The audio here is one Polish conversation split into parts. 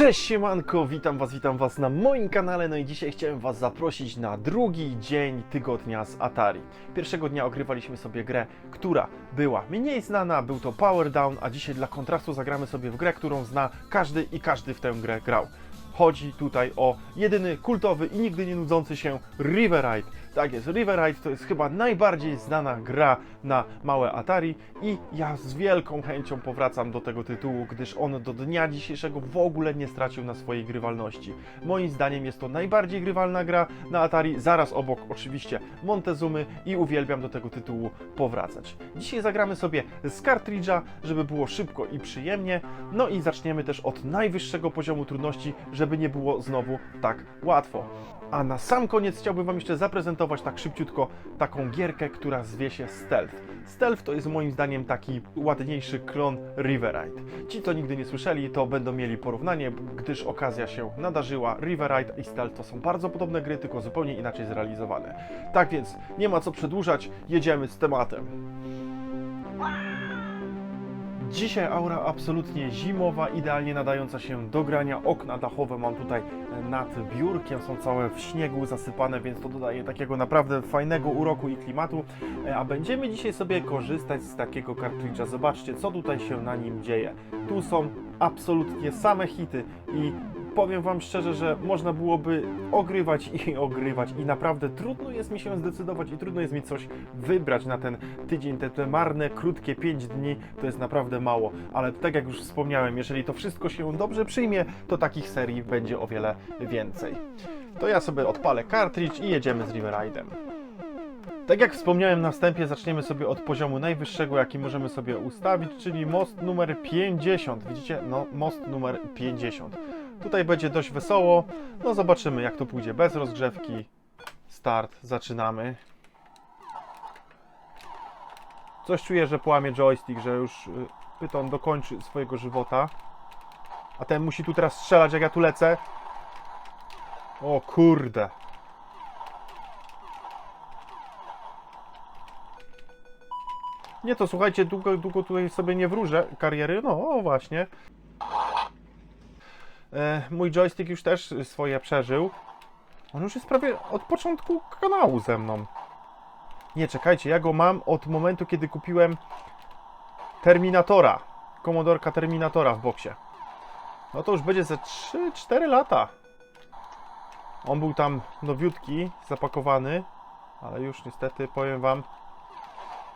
Cześć siemanko, witam was, witam was na moim kanale, no i dzisiaj chciałem was zaprosić na drugi dzień tygodnia z Atari. Pierwszego dnia ogrywaliśmy sobie grę, która była mniej znana, był to Power Down, a dzisiaj dla kontrastu zagramy sobie w grę, którą zna każdy i każdy w tę grę grał. Chodzi tutaj o jedyny kultowy i nigdy nie nudzący się River Ride. Tak jest, River Ride to jest chyba najbardziej znana gra na małe Atari i ja z wielką chęcią powracam do tego tytułu, gdyż on do dnia dzisiejszego w ogóle nie stracił na swojej grywalności. Moim zdaniem jest to najbardziej grywalna gra na Atari, zaraz obok oczywiście Montezumy i uwielbiam do tego tytułu powracać. Dzisiaj zagramy sobie z kartridża, żeby było szybko i przyjemnie, no i zaczniemy też od najwyższego poziomu trudności, żeby nie było znowu tak łatwo. A na sam koniec chciałbym Wam jeszcze zaprezentować tak szybciutko taką gierkę, która zwie się Stealth. Stealth to jest moim zdaniem taki ładniejszy klon River Ride. Ci, co nigdy nie słyszeli, to będą mieli porównanie, gdyż okazja się nadarzyła. River Ride i Stealth to są bardzo podobne gry, tylko zupełnie inaczej zrealizowane. Tak więc nie ma co przedłużać, jedziemy z tematem. Dzisiaj aura absolutnie zimowa, idealnie nadająca się do grania. Okna dachowe mam tutaj nad biurkiem, są całe w śniegu zasypane, więc to dodaje takiego naprawdę fajnego uroku i klimatu. E, A będziemy dzisiaj sobie korzystać z takiego kartridża. Zobaczcie, co tutaj się na nim dzieje. Tu są absolutnie same hity i powiem Wam szczerze, że można byłoby ogrywać i ogrywać i naprawdę trudno jest mi się zdecydować i trudno jest mi coś wybrać na ten tydzień, te, te marne, krótkie 5 dni, to jest naprawdę mało, ale tak jak już wspomniałem, jeżeli to wszystko się dobrze przyjmie, to takich serii będzie o wiele więcej. To ja sobie odpalę cartridge i jedziemy z River Ride'em. Tak jak wspomniałem na wstępie, zaczniemy sobie od poziomu najwyższego, jaki możemy sobie ustawić, czyli most numer 50. Widzicie? No, most numer 50. Tutaj będzie dość wesoło. No zobaczymy, jak to pójdzie bez rozgrzewki. Start, zaczynamy. Coś czuję, że połamie joystick, że już y, Pyton dokończy swojego żywota. A ten musi tu teraz strzelać, jak ja tu lecę. O kurde. Nie to słuchajcie, długo, długo tutaj sobie nie wróżę kariery. No o, właśnie. E, mój joystick już też swoje przeżył. On już jest prawie od początku kanału ze mną. Nie, czekajcie, ja go mam od momentu, kiedy kupiłem Terminatora. Komodorka Terminatora w boksie. No to już będzie ze 3-4 lata. On był tam nowiutki, zapakowany, ale już niestety powiem wam,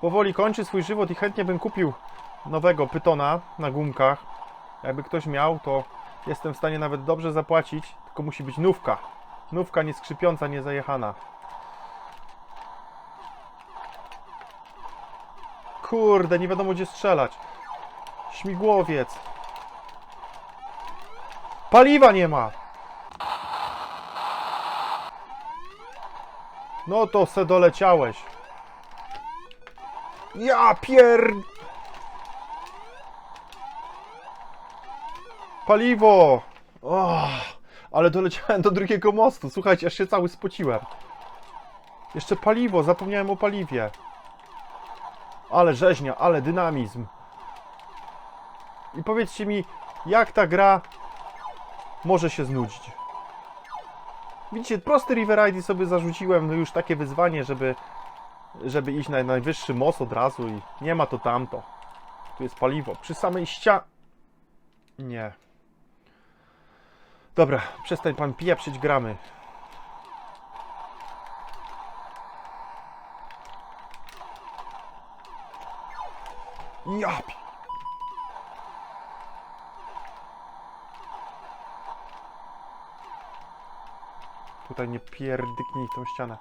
powoli kończy swój żywot i chętnie bym kupił nowego pytona na gumkach. Jakby ktoś miał, to jestem w stanie nawet dobrze zapłacić, tylko musi być nówka. Nówka nie skrzypiąca, nie zajechana. Kurde, nie wiadomo gdzie strzelać. Śmigłowiec. Paliwa nie ma. No to se doleciałeś. Ja pier... Paliwo! Oh, ale doleciałem do drugiego mostu. Słuchajcie, aż się cały spociłem. Jeszcze paliwo, zapomniałem o paliwie. Ale rzeźnia, ale dynamizm. I powiedzcie mi, jak ta gra może się znudzić? Widzicie, prosty River Ride sobie zarzuciłem no już takie wyzwanie, żeby, żeby iść na najwyższy most od razu i nie ma to tamto. Tu jest paliwo. Przy samej ścianie... Nie. Dobra, przestań pan pieprzyć gramy. Ja Tutaj nie pierdyknij tą ścianę.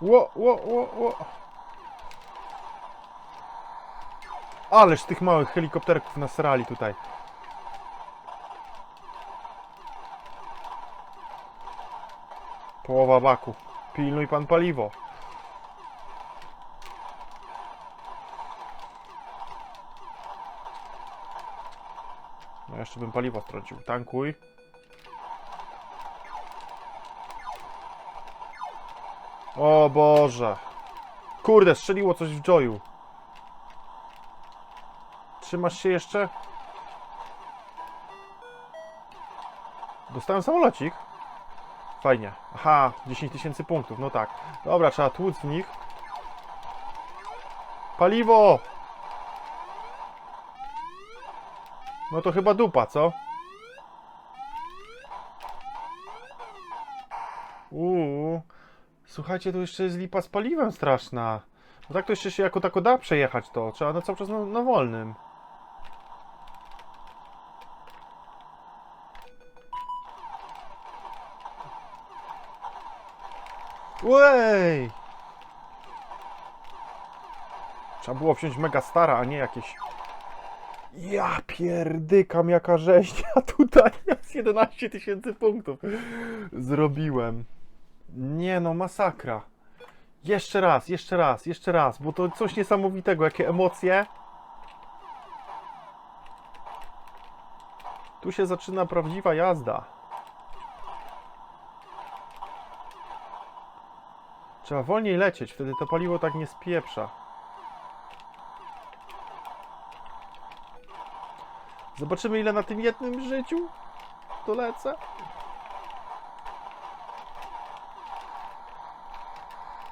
Ło, ło, ło, ło. Ależ tych małych helikopterków nasrali tutaj. Połowa baku. Pilnuj pan paliwo. No jeszcze bym paliwo wtrącił. Tankuj. O Boże. Kurde, strzeliło coś w Joyu. Trzymasz się jeszcze? Dostałem samolocik. Fajnie. Aha, 10 tysięcy punktów, no tak. Dobra, trzeba tłuc w nich. Paliwo! No to chyba dupa, co? Uuu. Słuchajcie, to jeszcze jest lipa z paliwem straszna. No tak to jeszcze się jako tako da przejechać to. Trzeba na cały czas na, na wolnym. Łej! Trzeba było wziąć mega stara, a nie jakieś... Ja pierdykam jaka rzeźnia tutaj. Jest 11 tysięcy punktów. Zrobiłem. Nie no, masakra. Jeszcze raz, jeszcze raz, jeszcze raz, bo to coś niesamowitego, jakie emocje. Tu się zaczyna prawdziwa jazda. Trzeba wolniej lecieć, wtedy to paliwo tak nie spieprza. Zobaczymy ile na tym jednym życiu dolecę.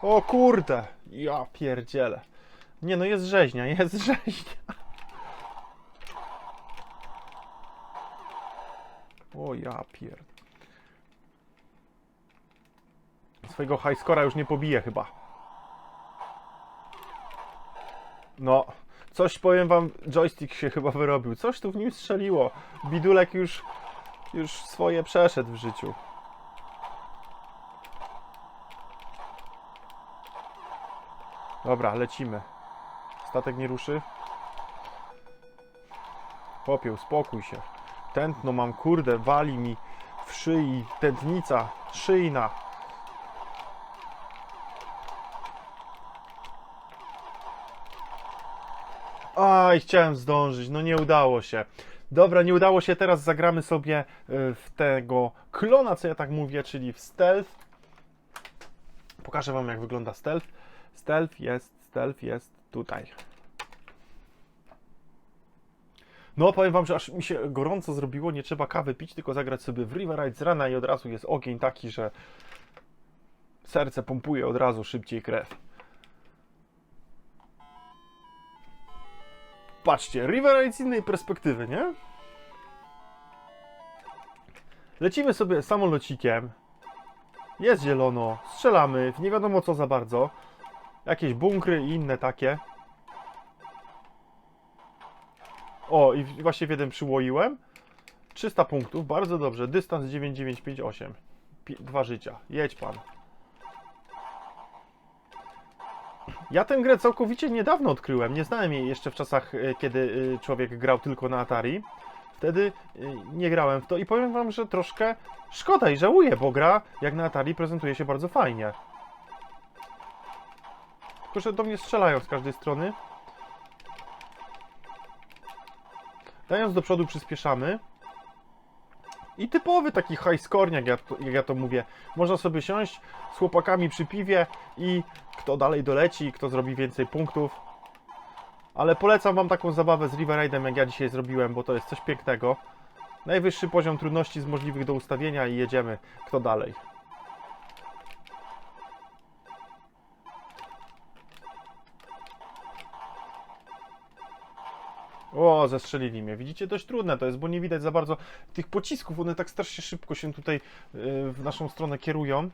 O kurde! Ja pierdzielę. Nie no, jest rzeźnia, jest rzeźnia. O ja pier... Swojego high scora już nie pobije chyba. No, coś powiem wam, joystick się chyba wyrobił. Coś tu w nim strzeliło. Bidulek już, już swoje przeszedł w życiu. Dobra, lecimy. Statek nie ruszy. Popieł, spokój się. Tętno mam, kurde, wali mi w szyi. Tętnica szyjna. Aj, chciałem zdążyć, no nie udało się. Dobra, nie udało się, teraz zagramy sobie y, w tego klona, co ja tak mówię, czyli w stealth. Pokażę wam jak wygląda stealth. Stealth jest, stealth jest tutaj. No, powiem wam, że aż mi się gorąco zrobiło, nie trzeba kawy pić, tylko zagrać sobie w Riverite z rana i od razu jest ogień taki, że serce pompuje od razu szybciej krew. Patrzcie, Riverite z innej perspektywy, nie? Lecimy sobie samolocikiem. Jest zielono, strzelamy, nie wiadomo co za bardzo. Jakieś bunkry i inne takie. O, i właśnie w jeden przyłoiłem. 300 punktów, bardzo dobrze. Dystans 9958. Pi- Dwa życia. Jedź pan. Ja tę grę całkowicie niedawno odkryłem. Nie znałem jej jeszcze w czasach, e, kiedy e, człowiek grał tylko na Atari. Wtedy e, nie grałem w to i powiem wam, że troszkę szkoda i żałuję, bo gra jak na Atari prezentuje się bardzo fajnie. Tylko, że do mnie strzelają z każdej strony. Dając do przodu przyspieszamy. I typowy taki high score, jak ja, jak ja to mówię. Można sobie siąść z chłopakami przy piwie i kto dalej doleci, kto zrobi więcej punktów. Ale polecam Wam taką zabawę z Riverride'em, jak ja dzisiaj zrobiłem, bo to jest coś pięknego. Najwyższy poziom trudności z możliwych do ustawienia i jedziemy kto dalej. O, zestrzelili mnie. Widzicie, dość trudne to jest, bo nie widać za bardzo tych pocisków. One tak strasznie szybko się tutaj yy, w naszą stronę kierują.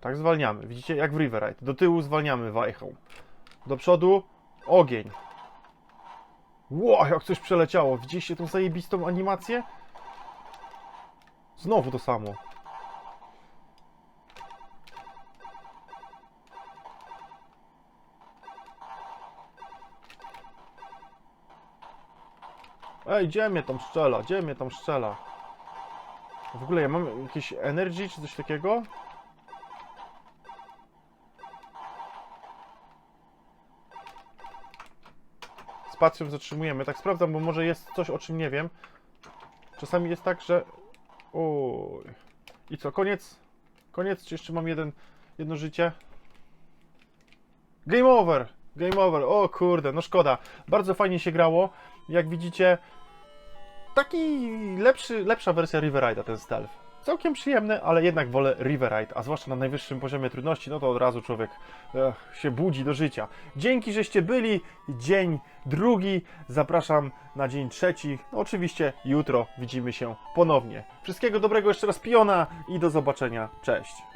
Tak zwalniamy. Widzicie, jak w Riverite. Do tyłu zwalniamy wajchą. Do przodu ogień. Ło, jak coś przeleciało. Widzieliście tą zajebistą animację? Znowu to samo. Ej, gdzie mnie tam strzela? Gdzie mnie tam strzela? W ogóle ja mam jakieś energy czy coś takiego? Z zatrzymujemy. Tak sprawdzam, bo może jest coś, o czym nie wiem. Czasami jest tak, że... Oj. I co, koniec? Koniec, czy jeszcze mam jeden, jedno życie? Game over! Game over, o kurde, no szkoda. Bardzo fajnie się grało. Jak widzicie, taki lepszy, lepsza wersja River Ride'a ten stealth. Całkiem przyjemny, ale jednak wolę River Ride, a zwłaszcza na najwyższym poziomie trudności, no to od razu człowiek eh, się budzi do życia. Dzięki, żeście byli. Dzień drugi. Zapraszam na dzień trzeci. No, oczywiście jutro widzimy się ponownie. Wszystkiego dobrego jeszcze raz piona i do zobaczenia. Cześć.